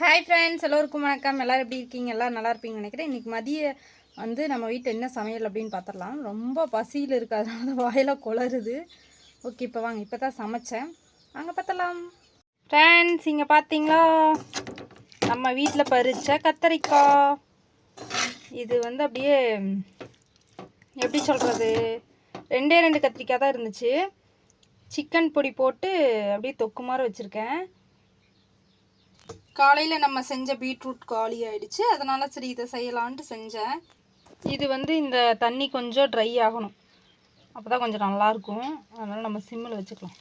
Hi friends எல்லோருக்கும் வணக்கம். எல்லோரும் எப்படி இருக்கீங்க? எல்லோரும் நல்லா இருப்பீங்கன்னு நினைக்கிறேன். இன்றைக்கி மதிய வந்து நம்ம வீட்டில் என்ன சமையல் அப்படின்னு பார்த்துடலாம். ரொம்ப பசியில் இருக்குது. அதனால வாயில் குளருது ஓகே இப்போ வாங்க. இப்போ தான் சமைச்சேன். வாங்க பார்த்தலாம் ஃப்ரெண்ட்ஸ் இங்கே பார்த்தீங்களா? நம்ம வீட்டில் பறித்த கத்தரிக்காய். இது வந்து அப்படியே எப்படி சொல்கிறது ரெண்டே ரெண்டு கத்திரிக்காய் தான் இருந்துச்சு. சிக்கன் பொடி போட்டு அப்படியே தொக்கு மாதிரி வச்சுருக்கேன். காலையில் நம்ம செஞ்ச பீட்ரூட் காலி ஆகிடுச்சு அதனால் சரி இதை செய்யலான்ட்டு செஞ்சேன். இது வந்து இந்த தண்ணி கொஞ்சம் ட்ரை ஆகணும். அப்போ தான் கொஞ்சம் நல்லாயிருக்கும் அதனால் நம்ம சிம்மில் வச்சுக்கலாம்.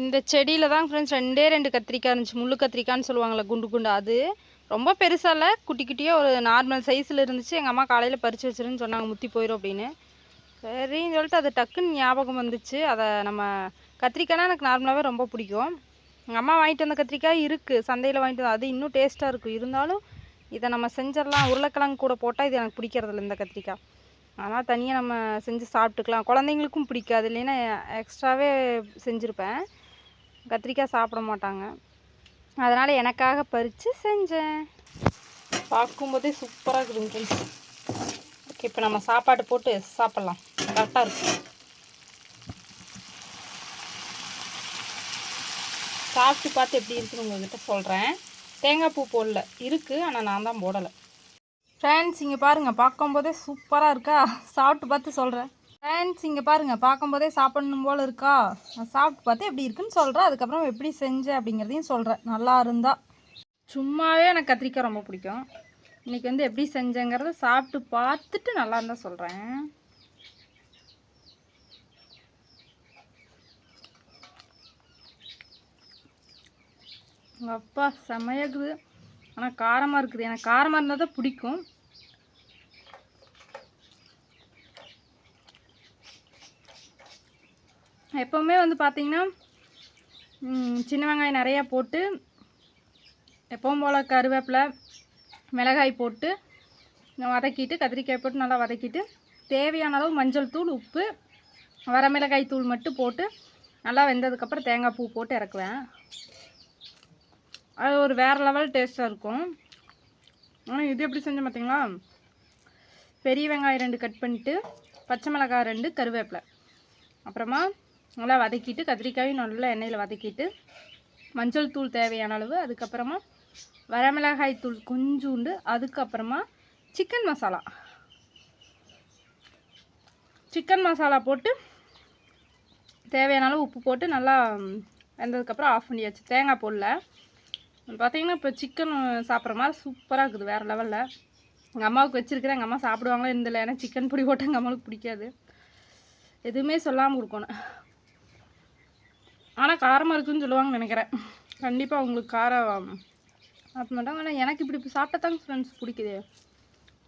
இந்த செடியில் தான் ஃப்ரெண்ட்ஸ் ரெண்டே ரெண்டு கத்திரிக்காய் இருந்துச்சு. முள்ளு கத்திரிக்காய்னு சொல்லுவாங்களே குண்டு குண்டு அது. ரொம்ப பெருசாக இல்லை குட்டி குட்டியாக ஒரு நார்மல் சைஸில் இருந்துச்சு. எங்கள் அம்மா காலையில் பறித்து வச்சிருன்னு சொன்னாங்க முத்தி போயிடும் அப்படின்னு. சரின்னு சொல்லிட்டு அது டக்குன்னு ஞாபகம் வந்துச்சு. அதை நம்ம கத்திரிக்காய்னா எனக்கு நார்மலாகவே ரொம்ப பிடிக்கும். எங்கள் அம்மா வாங்கிட்டு வந்த கத்திரிக்காய் இருக்குது சந்தையில் வாங்கிட்டு வந்த அது இன்னும் டேஸ்ட்டாக இருக்கும் இருந்தாலும் இதை நம்ம செஞ்சிடலாம். உருளைக்கிழங்கு கூட போட்டால் இது எனக்கு பிடிக்கிறதில்ல இந்த கத்திரிக்காய். ஆனால் தனியாக நம்ம செஞ்சு சாப்பிட்டுக்கலாம். குழந்தைங்களுக்கும் பிடிக்காது. இல்லைன்னா எக்ஸ்ட்ராவே செஞ்சுருப்பேன். கத்திரிக்காய் சாப்பிட மாட்டாங்க. அதனால் எனக்காக பறித்து செஞ்சேன். பார்க்கும்போதே சூப்பராக இருக்குதுங்க ஓகே இப்போ நம்ம சாப்பாடு போட்டு சாப்பிட்லாம். கரெக்டாக இருக்கும் சாப்பிட்டு பார்த்து எப்படி இருக்குன்னு உங்கள்கிட்ட சொல்கிறேன் தேங்காய் பூ போடல. இருக்குது ஆனால் நான் தான் போடலை. ஃப்ரெண்ட்ஸ் இங்கே பாருங்கள் பார்க்கும்போதே சூப்பராக இருக்கா? சாப்பிட்டு பார்த்து சொல்கிறேன் ஃப்ரெண்ட்ஸ் இங்கே பாருங்கள் பார்க்கும்போதே சாப்பிடணும் போல் இருக்கா? நான் சாப்பிட்டு பார்த்து எப்படி இருக்குன்னு சொல்கிறேன் அதுக்கப்புறம் எப்படி செஞ்சேன் அப்படிங்கிறதையும் சொல்கிறேன் நல்லா இருந்தால் சும்மாவே எனக்கு கத்திரிக்காய் ரொம்ப பிடிக்கும். இன்றைக்கி வந்து எப்படி செஞ்சேங்கிறத சாப்பிட்டு பார்த்துட்டு நல்லா இருந்தால் சொல்கிறேன் எங்கள் அப்பா செம்மையாக இருக்குது. ஆனால் காரமாக இருக்குது. எனக்கு காரமாக இருந்தால் தான் பிடிக்கும். எப்போவுமே வந்து பார்த்திங்கன்னா சின்ன வெங்காயம் நிறையா போட்டு எப்பவும் போல் கருவேப்பிலை மிளகாய் போட்டு வதக்கிட்டு கத்திரிக்காய் போட்டு நல்லா வதக்கிட்டு தேவையான அளவு மஞ்சள் தூள் உப்பு வரமிளகாய் தூள் மட்டும் போட்டு நல்லா வெந்ததுக்கப்புறம் தேங்காய் பூ போட்டு இறக்குவேன். அது ஒரு வேறு லெவல் டேஸ்ட்டாக இருக்கும். ஆனால் இது எப்படி செஞ்சேன் பார்த்தீங்களா பெரிய வெங்காயம் ரெண்டு கட் பண்ணிட்டு பச்சை மிளகாய் ரெண்டு கருவேப்பிலை. அப்புறமா நல்லா வதக்கிட்டு கத்திரிக்காயும் நல்லா எண்ணெயில் வதக்கிட்டு மஞ்சள் தூள் தேவையான அளவு அதுக்கப்புறமா வரமிளகாய் தூள் கொஞ்சோண்டு அதுக்கப்புறமா சிக்கன் மசாலா சிக்கன் மசாலா போட்டு தேவையான அளவு உப்பு போட்டு நல்லா வெந்ததுக்கப்புறம் ஆஃப் பண்ணியாச்சு. தேங்காய் போடல. பார்த்தீங்கன்னா இப்போ சிக்கன் சாப்பிட்ற மாதிரி சூப்பராக இருக்குது வேறு லெவலில் எங்கள் அம்மாவுக்கு வச்சுருக்கிறேன் எங்கள் அம்மா சாப்பிடுவாங்களோ இருந்தில்லை ஏன்னா சிக்கன் பொடி போட்டால் எங்கள் அம்மாவுக்கு பிடிக்காது. எதுவுமே சொல்லாமல் கொடுக்கணும். ஆனால் காரமாக இருக்குதுன்னு சொல்லுவாங்கன்னு நினைக்கிறேன். கண்டிப்பாக உங்களுக்கு காரம் சாப்பிட மாட்டாங்க ஆனால் எனக்கு இப்படி சாப்பிட்டா ஃப்ரெண்ட்ஸ் பிடிக்குது.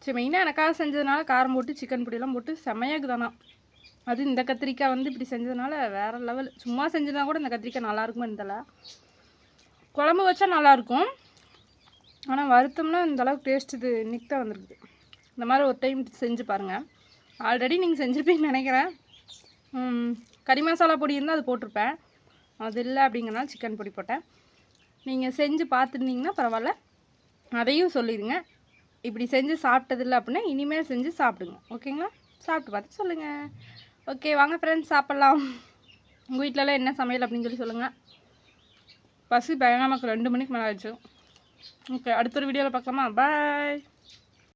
சரி மெயினாக எனக்காக செஞ்சதுனால காரம் போட்டு சிக்கன் பொடியெல்லாம் போட்டு செமையாக தானா அது இந்த கத்திரிக்காய் வந்து இப்படி செஞ்சதுனால வேறு லெவல் சும்மா செஞ்சதுனா கூட இந்த கத்திரிக்காய் நல்லாயிருக்குமே இருந்தலை குழம்பு வச்சா நல்லாயிருக்கும். ஆனால் வருத்தம்னா இந்தளவுக்கு டேஸ்ட் இது இன்றைக்கி தான் வந்துருக்குது. இந்த மாதிரி ஒரு டைம் செஞ்சு பாருங்கள் ஆல்ரெடி நீங்கள் செஞ்சுருப்பீங்கன்னு நினைக்கிறேன். கறி மசாலா பொடி இருந்தால் அது போட்டிருப்பேன். அது இல்லை அப்படிங்கிறனால சிக்கன் பொடி போட்டேன். நீங்கள் செஞ்சு பார்த்துருந்தீங்கன்னா பரவாயில்ல. அதையும் சொல்லிடுங்க இப்படி செஞ்சு சாப்பிட்டதில்ல அப்படின்னா இனிமேல் செஞ்சு சாப்பிடுங்க. ஓகேங்களா? சாப்பிட்டு பார்த்து சொல்லுங்கள் ஓகே வாங்க ஃப்ரெண்ட்ஸ் சாப்பிட்லாம். உங்கள் வீட்டிலலாம் என்ன சமையல் அப்படின்னு சொல்லி சொல்லுங்கள் பசி பயங்கரமாக ரெண்டு மணிக்கு மேலே ஆச்சு ஓகே அடுத்த ஒரு வீடியோவில் பார்க்கலாமா? பாய்